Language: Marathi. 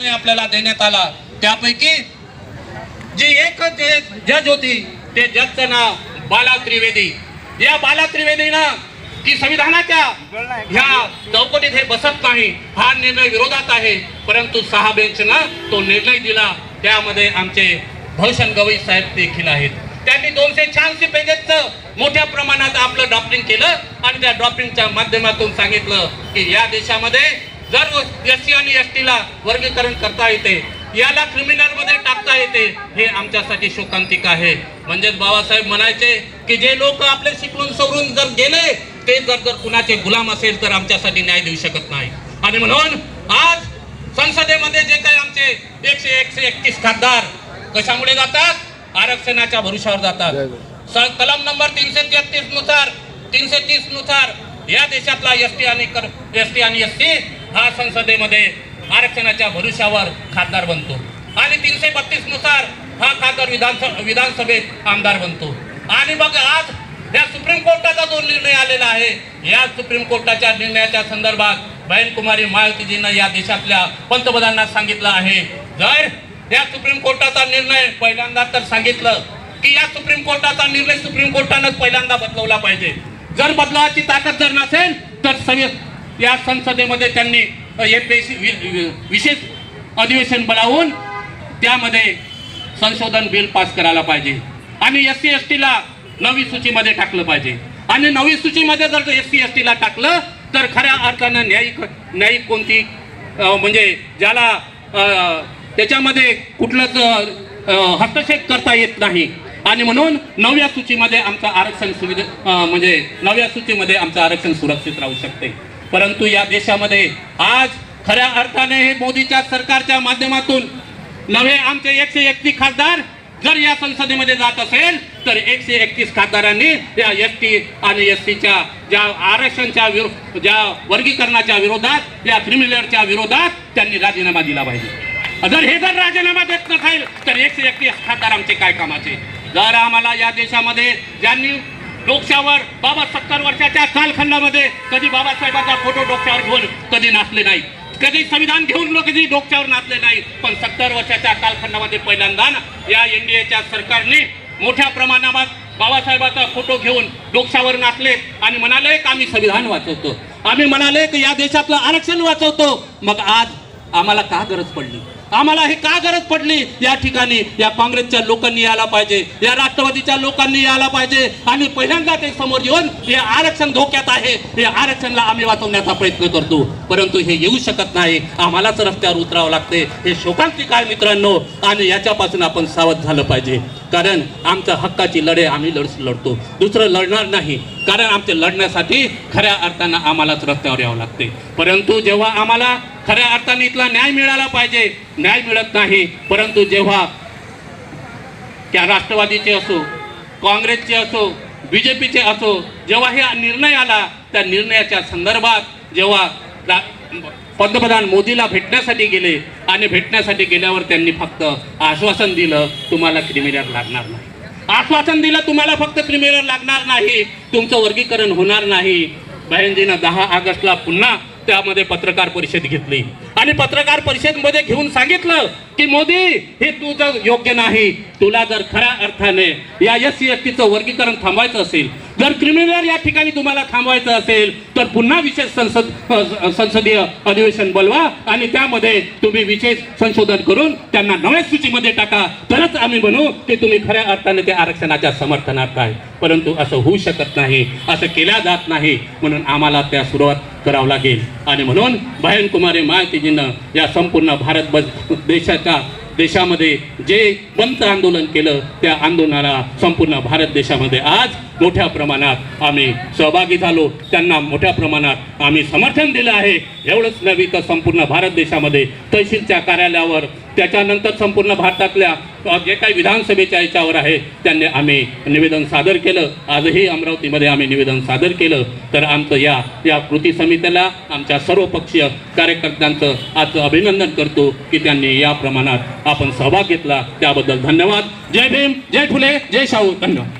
नाही आपल्याला देण्यात आला. त्यापैकी जी एक जज होती ते जजचं नाव बाला त्रिवेदी. या बाला त्रिवेदीनं की संविधानाच्या ह्या चौकटीत हे बसत नाही हा निर्णय विरोधात आहे. परंतु सहा बेंचनं तो निर्णय दिला. त्यामध्ये आमचे भूषण गवई साहेब देखील आहेत. त्यांनी दोनशे शहाऐंशी पेजेसचं मोठ्या प्रमाणात आपलं ड्रॉपिंग केलं आणि त्या ड्रॉपिंगच्या माध्यमातून सांगितलं की या देशामध्ये जर एस सी आणि एस टीला वर्गीकरण करता येते याला क्रिमिनलमध्ये टाकता येते हे आमच्यासाठी शोकांतिक आहे. म्हणजेच बाबासाहेब म्हणायचे की जे लोक आपले शिकवून सवरून जर गेले ते जर जर कुणाचे गुलाम असेल तर आमच्यासाठी न्याय देऊ शकत नाही. आणि म्हणून आज संसदेमध्ये जे काही आमचे एकशे एकशे एकतीस खासदार कशामुळे जातात? आरक्षणाच्या भरोशावर जातात. स- कलम नंबर तीनशे तेहतीसनुसार तीनशे तीसनुसार या देशातला एस टी आणि एस टी आणि एस टी हा संसदेमध्ये आरक्षणाच्या भविष्यावर खासदार बनतो. आणि तीनशे बत्तीसनुसार हा खासदार विधानसभा विधानसभेत आमदार बनतो. आणि मग आज या सुप्रीम कोर्टाचा जो निर्णय आलेला आहे या सुप्रीम कोर्टाच्या निर्णयाच्या संदर्भात बहन कुमारी या देशातल्या पंतप्रधानांना सांगितलं आहे. जर या सुप्रीम कोर्टाचा निर्णय पहिल्यांदा तर सांगितलं की या सुप्रीम कोर्टाचा निर्णय सुप्रीम कोर्टानंच पहिल्यांदा बदलवला पाहिजे. जर बदलावाची ताकद जर नसेल तर सगळे या संसदेमध्ये त्यांनी वि- विशेष अधिवेशन बोलावून त्यामध्ये संशोधन बिल पास करायला पाहिजे. आणि एस सी एस टीला नवी सूचीमध्ये टाकलं पाहिजे. आणि नवी सूचीमध्ये जर एस सी एस टीला टाकलं तर खऱ्या अर्थानं न्यायिक न्यायिक कोणती म्हणजे ज्याला त्याच्यामध्ये कुठलंच हस्तक्षेप करता येत नाही. आणि म्हणून नव्या सूचीमध्ये आमचं आरक्षण सुविधा म्हणजे नव्या सूचीमध्ये आमचं आरक्षण सुरक्षित राहू शकते. परंतु या देशामध्ये आज खऱ्या अर्थाने हे मोदीच्या सरकारच्या माध्यमातून नवे आमचे एकशे एकतीस खासदार जर या संसदेमध्ये जात असेल तर एकशे एकतीस खासदारांनी या एस टी आणि एस सीच्या ज्या आरक्षणच्या विरो ज्या वर्गीकरणाच्या विरोधात या क्रिमिनलच्या विरोधात त्यांनी राजीनामा दिला पाहिजे. जर हे जर राजीनामा देत नसेल तर एकशे एकतीस खासदार आमचे काय कामाचे? जर आम्हाला या देशामध्ये ज्यांनी डोक्यावर बाबा सत्तर वर्षाच्या कालखंडामध्ये कधी बाबासाहेबांचा फोटो डोक्यावर घेऊन कधी नाचले नाही. कधी संविधान घेऊन लोक कधी डोक्यावर नाचले नाही. पण सत्तर वर्षाच्या कालखंडामध्ये पहिल्यांदा या एनडीएच्या सरकारने मोठ्या प्रमाणावर बाबासाहेबाचा फोटो घेऊन डोक्यावर नाचले आणि म्हणाले की आम्ही संविधान वाचवतो. आम्ही म्हणाले की या देशातलं आरक्षण वाचवतो. मग आज आम्हाला का गरज पडली? आम्हाला हे का गरज पडली? या ठिकाणी या काँग्रेसच्या लोकांनी यायला पाहिजे या राष्ट्रवादीच्या लोकांनी यायला पाहिजे आणि पहिल्यांदा ते समोर येऊन हे आरक्षण धोक्यात आहे हे आरक्षणला आम्ही वाचवण्याचा प्रयत्न करतो. परंतु हे येऊ शकत नाही. आम्हालाच रस्त्यावर उतरावं लागते. हे शोकांतिक आहे मित्रांनो? आणि याच्यापासून आपण सावध झालं पाहिजे. कारण आमच्या हक्काची लढाई आम्ही लढ लढतो. दुसरं लढणार नाही. कारण आमचे लढण्यासाठी खऱ्या अर्थानं आम्हालाच रस्त्यावर यावं लागते. परंतु जेव्हा आम्हाला खऱ्या अर्थाने इथला न्याय मिळाला पाहिजे. न्याय मिळत नाही परंतु जेव्हा त्या राष्ट्रवादीचे असो काँग्रेसचे असो बी जे पीचे असो जेव्हा हे निर्णय आला त्या निर्णयाच्या संदर्भात जेव्हा पंतप्रधान मोदीला भेटण्यासाठी गेले आणि भेटण्यासाठी गेल्यावर त्यांनी फक्त आश्वासन दिलं तुम्हाला क्रिमिनल लागणार नाही. आश्वासन दिलं तुम्हाला फक्त क्रिमिनल लागणार नाही. तुमचं वर्गीकरण होणार नाही. बहिणजीनं दहा ऑगस्टला पुन्हा त्यामध्ये पत्रकार परिषद घेतली. आणि पत्रकार परिषदमध्ये घेऊन सांगितलं की मोदी हे तुझं योग्य नाही. तुला जर खऱ्या अर्थाने या एस सी एस टीचं वर्गीकरण थांबायचं असेल जर क्रिमिनल या ठिकाणी तुम्हाला थांबवायचं असेल तर पुन्हा विशेष संसद संसदीय अधिवेशन बोलवा आणि त्यामध्ये तुम्ही विशेष संशोधन करून त्यांना नव्या सूचीमध्ये टाका. तरच आम्ही म्हणू की तुम्ही खऱ्या अर्थाने त्या आरक्षणाच्या समर्थनात आहे. परंतु असं होऊ शकत नाही असं केल्या जात नाही म्हणून आम्हाला त्या सुरुवात करावं लागेल. आणि म्हणून बहन कुमारी माहितीजीनं या संपूर्ण भारत देशाच्या देशामध्ये जे बंद आंदोलन केलं त्या आंदोलनाला संपूर्ण भारत देशामध्ये आज मोठ्या प्रमाणात आम्ही सहभागी झालो. त्यांना मोठ्या प्रमाणात आम्ही समर्थन दिलं आहे. एवढंच नव्हे तर संपूर्ण भारत देशामध्ये तहसीलच्या कार्यालयावर त्याच्यानंतर संपूर्ण भारतातल्या जे काही विधानसभेच्या याच्यावर आहे त्यांनी आम्ही निवेदन सादर केलं. आजही अमरावतीमध्ये आम्ही निवेदन सादर केलं. तर आमचं या या कृती समितीला आमच्या सर्वपक्षीय कार्यकर्त्यांचं आज अभिनंदन करतो की त्यांनी या प्रमाणात आपण सहभाग घेतला. त्याबद्दल धन्यवाद. जय भीम जय फुले जय शाहू. धन्यवाद.